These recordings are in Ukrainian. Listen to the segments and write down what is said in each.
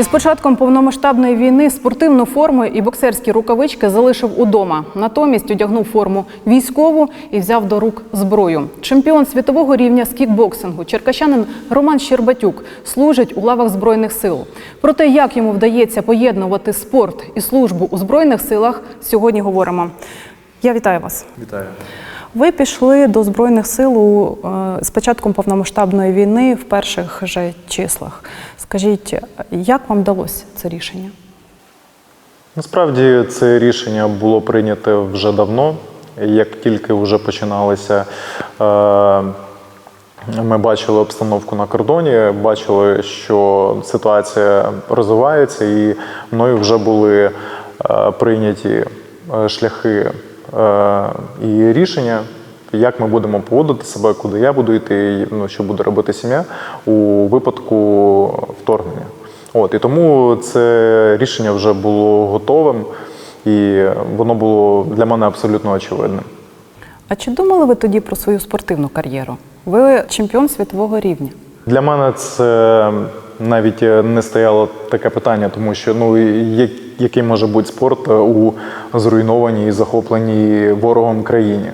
Із початком повномасштабної війни спортивну форму і боксерські рукавички залишив удома. Натомість одягнув форму військову і взяв до рук зброю. Чемпіон світового рівня з кікбоксингу, черкащанин Роман Щербатюк служить у лавах збройних сил. Про те, як йому вдається поєднувати спорт і службу у збройних силах, сьогодні говоримо. Я вітаю вас. Вітаю. Ви пішли до збройних сил е, з початком повномасштабної війни в перших же числах. Скажіть, як вам вдалося це рішення? Насправді це рішення було прийнято вже давно. Як тільки вже починалися, е, ми бачили обстановку на кордоні, бачили, що ситуація розвивається, і мною вже були е, прийняті шляхи і рішення, як ми будемо поводити себе, куди я буду йти, ну, що буде робити сім'я у випадку вторгнення. От і тому це рішення вже було готовим, і воно було для мене абсолютно очевидним. А чи думали ви тоді про свою спортивну кар'єру? Ви чемпіон світового рівня. Для мене це навіть не стояло таке питання, тому що ну який може бути спорт у зруйнованій і захопленій ворогом країні.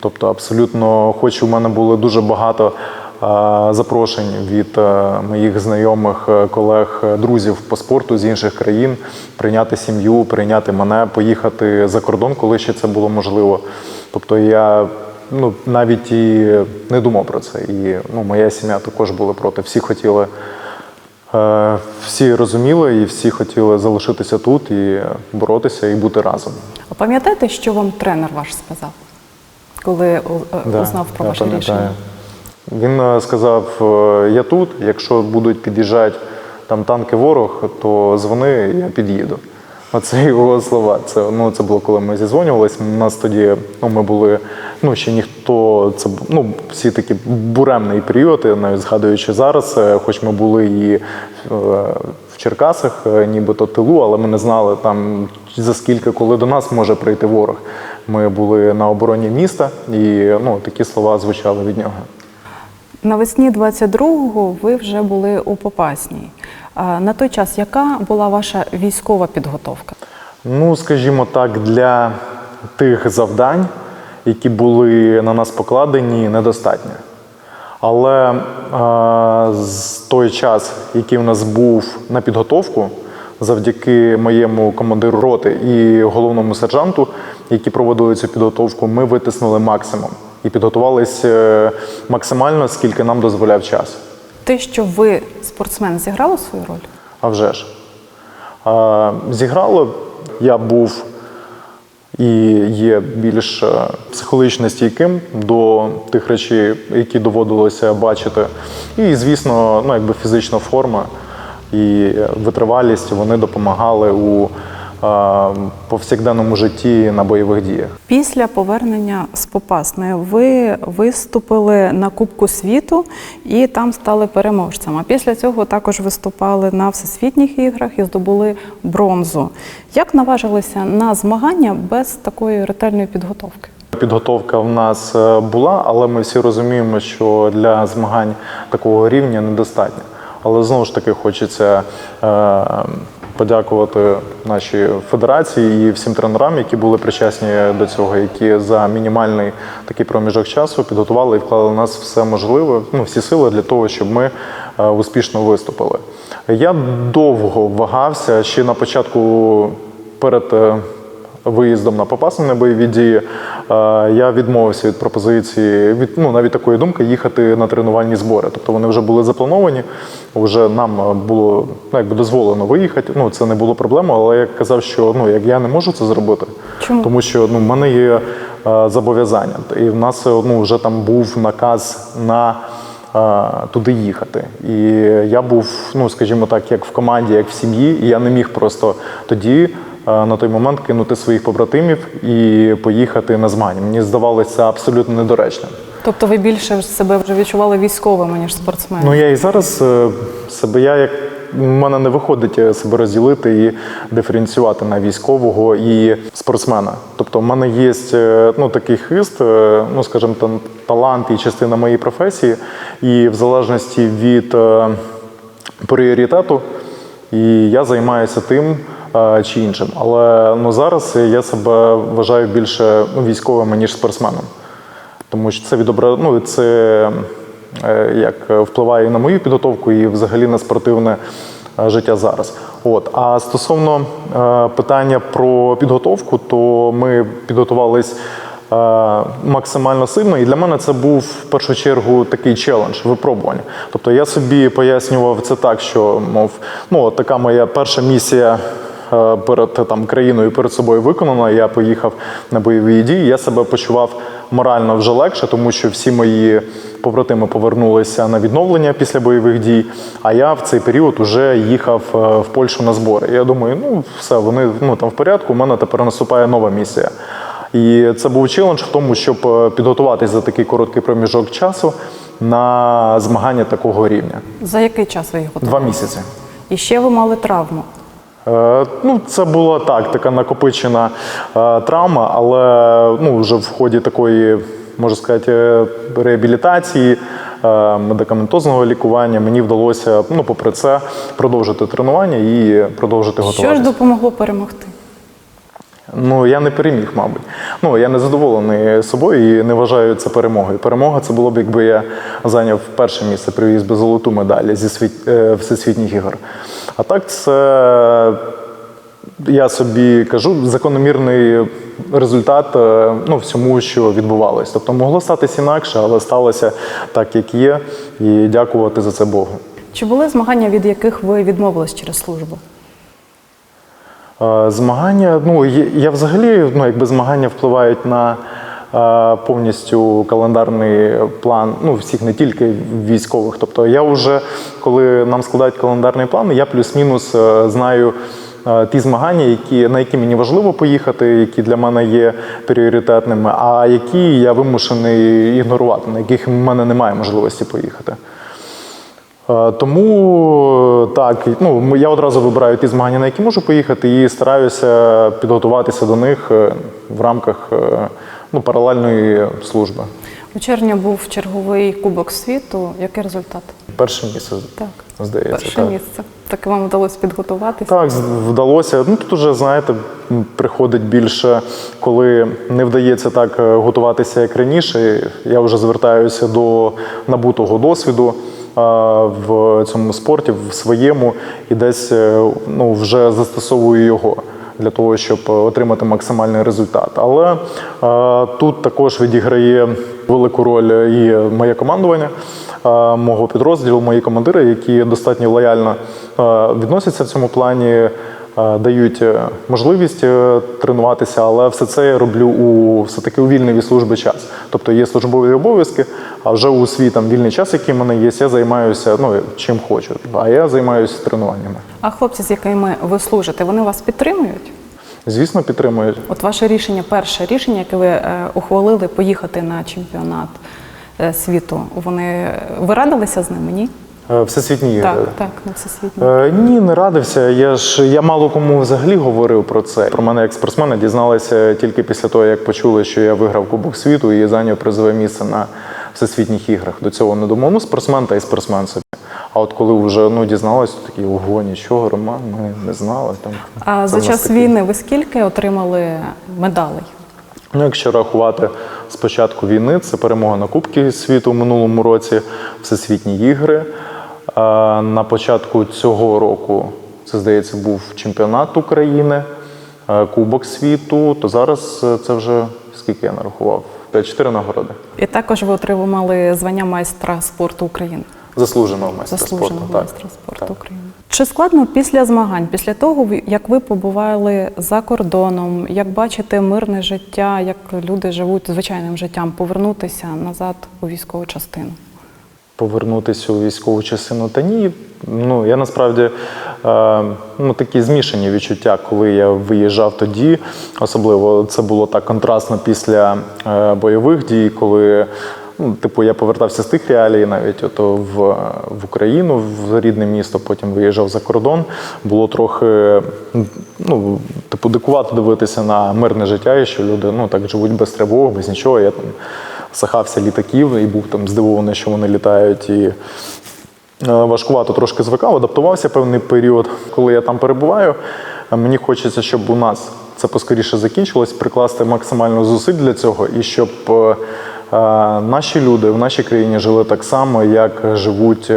Тобто, абсолютно, хоч у мене було дуже багато а, запрошень від моїх знайомих, е, колег, е, друзів по спорту з інших країн прийняти сім'ю, прийняти мене, поїхати за кордон, коли ще це було можливо. Тобто я ну, навіть і не думав про це. І ну, моя сім'я також була проти. Всі хотіли, е, всі розуміли і всі хотіли залишитися тут і боротися і бути разом. А пам'ятаєте, що вам тренер ваш сказав, коли е, Да, узнав про я ваше рішення? Він е, сказав: е, я тут, якщо будуть під'їжджати там танки ворог, то дзвони, я під'їду. Оце його слова. Це, ну, це було коли ми зізвонювалися. У нас тоді ну, ми були, ну ще ніхто, це ну, всі такі буремний період, я навіть згадуючи зараз, е, хоч ми були і е, в Черкасах, е, нібито тилу, але ми не знали там за скільки, коли до нас може прийти ворог. Ми були на обороні міста, і ну, такі слова звучали від нього. Навесні 22-го ви вже були у Попасній. На той час яка була ваша військова підготовка? Ну, скажімо так, для тих завдань, які були на нас покладені, недостатньо. Але е, з той час, який в нас був на підготовку, завдяки моєму командиру роти і головному сержанту, які проводили цю підготовку, ми витиснули максимум і підготувалися е, максимально, скільки нам дозволяв час. Те, що ви спортсмен, зіграло свою роль? А вже ж. Зіграло, я був і є більш е, психологічно стійким до тих речей, які доводилося бачити. І, звісно, ну, якби фізична форма і витривалість вони допомагали у повсякденному житті на бойових діях. Після повернення з Попасної ви виступили на Кубку світу і там стали переможцем. А після цього також виступали на всесвітніх іграх і здобули бронзу. Як наважилися на змагання без такої ретельної підготовки? Підготовка в нас е, була, але ми всі розуміємо, що для змагань такого рівня недостатньо. Але знову ж таки хочеться е, подякувати нашій федерації і всім тренерам, які були причасні до цього, які за мінімальний такий проміжок часу підготували і вклали в нас все можливе, ну всі сили для того, щоб ми е, успішно виступили. Я довго вагався ще на початку перед. Виїздом на Попасне бойові дії, е, я відмовився від пропозиції, від ну навіть такої думки їхати на тренувальні збори. Тобто вони вже були заплановані, вже нам е, було ну, якби дозволено виїхати. Ну це не було проблемою, але я казав, що ну як я не можу це зробити, Чому? тому що ну в мене є е, зобов'язання, і в нас ну вже там був наказ на. Туди їхати, і я був, ну скажімо так, як в команді, як в сім'ї, і я не міг просто тоді на той момент кинути своїх побратимів і поїхати на змагання. Мені здавалося абсолютно недоречним. Тобто ви більше себе вже відчували військовими, ніж спортсменом? Ну я і зараз е, себе я як в мене не виходить е, себе розділити і диференціювати на військового і спортсмена. Тобто, в мене є е, ну, такий хист, е, ну скажімо, там, талант і частина моєї професії, і в залежності від е, пріоритету і я займаюся тим е, чи іншим. Але ну, зараз я себе вважаю більше ну, військовим, ніж спортсменом. Тому що це відобра... ну, це е, як впливає на мою підготовку, і взагалі на спортивне е, життя зараз. От. А стосовно е, питання про підготовку, то ми підготувались максимально сильно, і для мене це був в першу чергу такий челендж, випробування. Тобто я собі пояснював це так, що мов, ну, така моя перша місія перед там країною перед собою виконана. Я поїхав на бойові дії. Я себе почував морально вже легше, тому що всі мої побратими повернулися на відновлення після бойових дій. А я в цей період вже їхав е, в Польщу на збори. Я думаю, ну все, вони ну там в порядку. У мене тепер наступає нова місія. І це був челендж в тому, щоб е, підготуватись за такий короткий проміжок часу на змагання такого рівня. За який час ви їх Два місяці. І ще ви мали травму. Е, Ну, це була так, така накопичена е, травма, але ну, вже в ході такої, можна сказати, реабілітації, е, медикаментозного лікування мені вдалося, ну, попри це, продовжити тренування і продовжити Що ж допомогло перемогти? Ну, я не переміг, мабуть. Ну, я не задоволений собою і не вважаю це перемогою. Перемога це було б, якби я зайняв перше місце, привіз би золоту медаль зі світ... е, всесвітніх ігор. А так, це я собі кажу, закономірний результат е, ну, всьому, що відбувалось. Тобто могло статись інакше, але сталося так, як є, і дякувати за це Богу. Чи були змагання, від яких ви відмовились через службу? Е, Змагання, ну я взагалі, ну якби змагання впливають на е, повністю календарний план, ну всіх не тільки військових. Тобто я вже, коли нам складають календарний план, я плюс-мінус е, знаю. Ті змагання, які, на які мені важливо поїхати, які для мене є пріоритетними, а які я вимушений ігнорувати, на яких в мене немає можливості поїхати. Е, Тому так, ну я одразу вибираю ті змагання, на які можу поїхати, і стараюся підготуватися до них е, в рамках е, ну, паралельної служби. У червні був черговий Кубок світу. Який результат? Перше місце, Так, здається. перше так. місце. Так вам вдалося підготуватися. Так, вдалося. Ну тут уже знаєте, приходить більше, коли не вдається так готуватися, як раніше. Я вже звертаюся до набутого досвіду в цьому спорті, в своєму, і десь е, ну, вже застосовую його. Для того щоб отримати максимальний результат, але е, тут також відіграє велику роль і моє командування е, мого підрозділу, мої командири, які достатньо лояльно е, відносяться в цьому плані, дають е, можливість е, тренуватися, але все це я роблю у все таки у вільний від служби час. Тобто є службові обов'язки, а вже у свій там вільний час, який в мене є, я займаюся ну чим хочу. А я займаюся тренуваннями. А хлопці, з якими ви служите, вони вас підтримують? Звісно, підтримують. От ваше рішення, перше рішення, яке ви е, ухвалили поїхати на чемпіонат е, світу, вони ви радилися з ними? Ні? Е, Всесвітні ігри. Так, так, на всесвітньо. Е, ні, не радився. Я ж я мало кому взагалі говорив про це. Про мене як спортсмена дізналися тільки після того, як почули, що я виграв Кубок світу і зайняв призове місце на всесвітніх іграх. До цього не думав. Ну, спортсмен та й спортсмен собі. А от коли вже ну дізналися, то такі ого, нічого, Роман, ми не знали. Там А за час таке. війни ви скільки отримали медалей? Ну, якщо рахувати з початку війни, це перемога на Кубки світу в минулому році, всесвітні ігри. На початку цього року, це здається, був чемпіонат України, е, Кубок світу. То зараз е, це вже скільки я нарахував? Чотири нагороди. І також ви отримали звання майстра спорту України. Заслуженого майстра Заслуженого спорту. майстра спорту України. Чи складно після змагань, після того, як ви побували за кордоном, як бачите мирне життя, як люди живуть звичайним життям, повернутися назад у військову частину? Повернутися у військову частину. Та ні. Ну я насправді е, ну такі змішані відчуття, коли я виїжджав тоді. Особливо це було так контрастно після е, бойових дій, коли. Ну, типу, я повертався з тих реалій, навіть ото в, в Україну, в рідне місто, потім виїжджав за кордон. Було трохи ну, типу, дикувато дивитися на мирне життя, і що люди ну, так живуть без тривог, без нічого. Я там сахався літаків і був там здивований, що вони літають і е, важкувато трошки звикав, адаптувався певний період. Коли я там перебуваю, е, мені хочеться, щоб у нас це поскоріше закінчилось, прикласти максимально зусиль для цього, і щоб е, наші люди в нашій країні жили так само, як живуть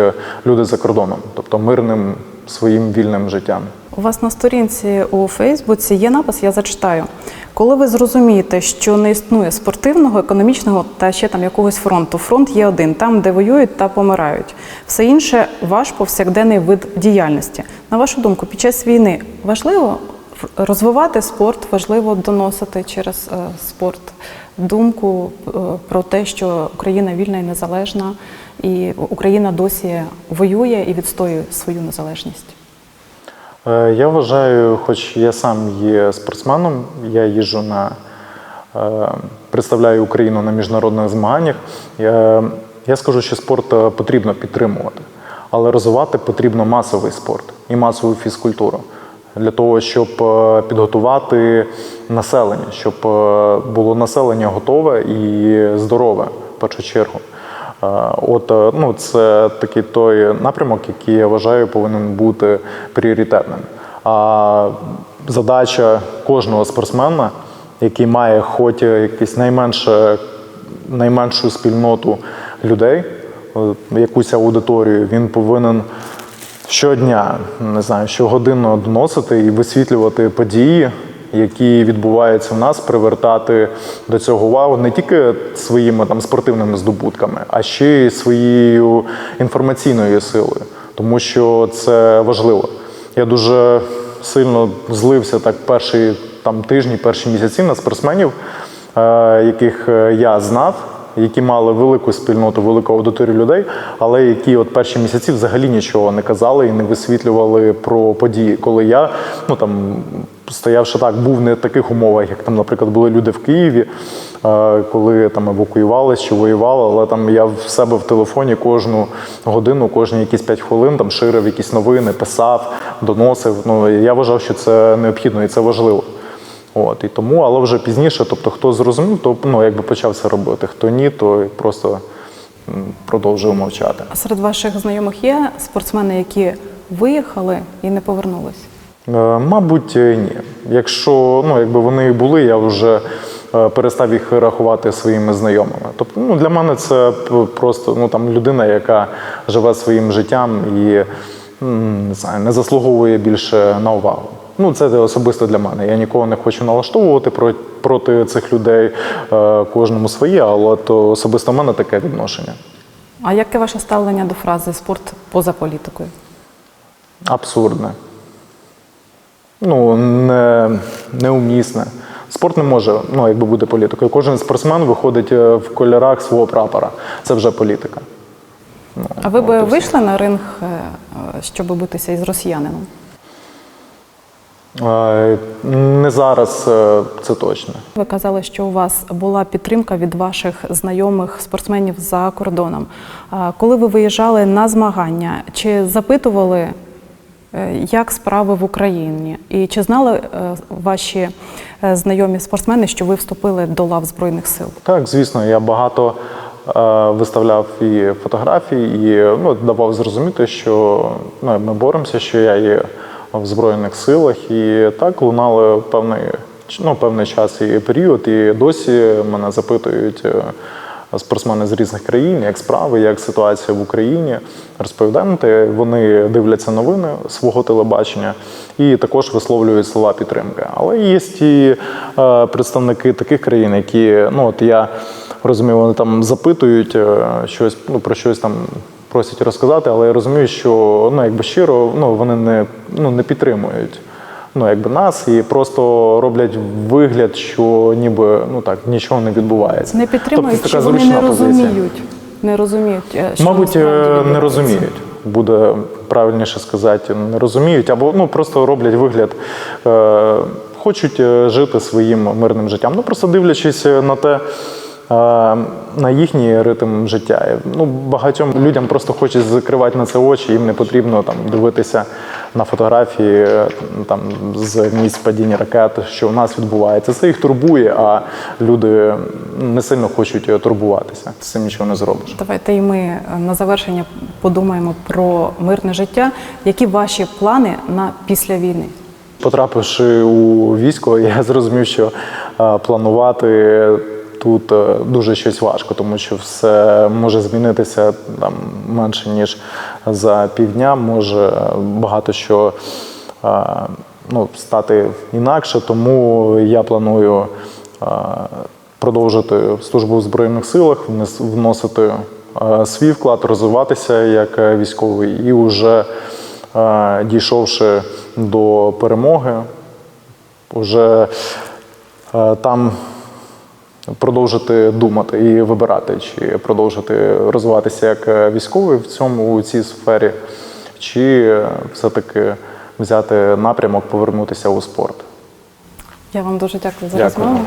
люди за кордоном, тобто мирним своїм вільним життям. У вас на сторінці у Фейсбуці є напис, я зачитаю. Коли ви зрозумієте, що не існує спортивного, економічного та ще там якогось фронту. Фронт є один, там, де воюють та помирають. Все інше ваш повсякденний вид діяльності. На вашу думку, під час війни важливо розвивати спорт, важливо доносити через е, спорт думку е, про те, що Україна вільна і незалежна, і Україна досі воює і відстоює свою незалежність. Е, Я вважаю, хоч я сам є спортсменом, я їжджу на е, представляю Україну на міжнародних змаганнях. Я, я скажу, що спорт е, потрібно підтримувати, але розвивати потрібно масовий спорт і масову фізкультуру для того, щоб е, підготувати населення, щоб е, було населення готове і здорове в першу чергу. От е, ну, це такий той напрямок, який я вважаю повинен бути пріоритетним. А задача кожного спортсмена, який має хоч якийсь найменше, найменшу спільноту людей, е, якусь аудиторію, він повинен щодня, не знаю, щогодинно доносити і висвітлювати події, які відбуваються в нас, привертати до цього увагу не тільки своїми там спортивними здобутками, а ще й своєю інформаційною силою, тому що це важливо. Я дуже сильно злився так перші там тижні, перші місяці на спортсменів, е, яких е, я знав які мали велику спільноту, велику аудиторію людей, але які от перші місяці взагалі нічого не казали і не висвітлювали про події. Коли я ну там стоявши так, був не в таких умовах, як там, наприклад, були люди в Києві, е, коли там евакуювалися чи воювали, але там я в себе в телефоні кожну годину, кожні якісь 5 хвилин там ширив якісь новини, писав, доносив. Ну я вважав, що це необхідно і це важливо. От і тому, але вже пізніше, тобто, хто зрозумів, то ну якби почав це робити. Хто ні, то просто м, продовжував мовчати. А серед ваших знайомих є спортсмени, які виїхали і не повернулись? Е, Мабуть, е, ні. Якщо ну, якби вони і були, я вже е, перестав їх рахувати своїми знайомими. Тобто, ну для мене це просто ну там людина, яка живе своїм життям і не знаю, не заслуговує більше на увагу. Ну, це особисто для мене. Я нікого не хочу налаштовувати проти цих людей, е, кожному своє, але то особисто в мене таке відношення. А яке ваше ставлення до фрази спорт поза політикою? Абсурдне. Ну, не, неумісне. Спорт не може ну, якби бути політикою. Кожен спортсмен виходить е, в кольорах свого прапора. Це вже політика. Ну, А ви би вийшли на ринг, е, щоб битися із росіянином? Не зараз е, це точно. Ви казали, що у вас була підтримка від ваших знайомих спортсменів за кордоном. Коли ви виїжджали на змагання, чи запитували, е, як справи в Україні? І чи знали е, ваші знайомі спортсмени, що ви вступили до лав Збройних сил? Так, звісно, я багато виставляв і фотографій, і ну, давав зрозуміти, що ну, ми боремося, що я є в Збройних силах. І так лунали певний, ну, певний час і період, і досі мене запитують. е, Спортсмени з різних країн, як справи, як ситуація в Україні. Розповідаємо, вони дивляться новини свого телебачення і також висловлюють слова підтримки. Але є і е, представники таких країн, які ну от я розумію, вони там запитують е, щось, ну про щось там просять розказати, але я розумію, що ну якби щиро ну вони не ну не підтримують. Ну, якби нас і просто роблять вигляд, що ніби ну так нічого не відбувається. Не підтримують, тобто, така вони зручна не позиція. розуміють? Не розуміють, е, що Мабуть, е, не розуміють. Буде правильніше сказати, не розуміють, або ну просто роблять вигляд, е, хочуть е, жити своїм мирним життям. Ну просто дивлячись на те, на їхній ритм життя. Ну, багатьом людям просто хочуть закривати на це очі, їм не потрібно там дивитися на фотографії там з місць падіння ракет, що у нас відбувається. Це їх турбує, а люди не сильно хочуть е, турбуватися. З цим нічого не зробиш. Давайте і ми е, на завершення подумаємо про мирне життя. Які ваші плани на після війни? Потрапивши у військо, я зрозумів, що е, планувати тут е, дуже щось важко, тому що все може змінитися там менше ніж за півдня. Може багато що е, ну, стати інакше. Тому я планую е, продовжити службу в збройних силах, вносити свій вклад, розвиватися як військовий і вже дійшовши до перемоги, вже там продовжити думати і вибирати, чи продовжити розвиватися як е, військовий в цьому у цій сфері, чи все-таки взяти напрямок, повернутися у спорт. Я вам дуже дякую за розмову.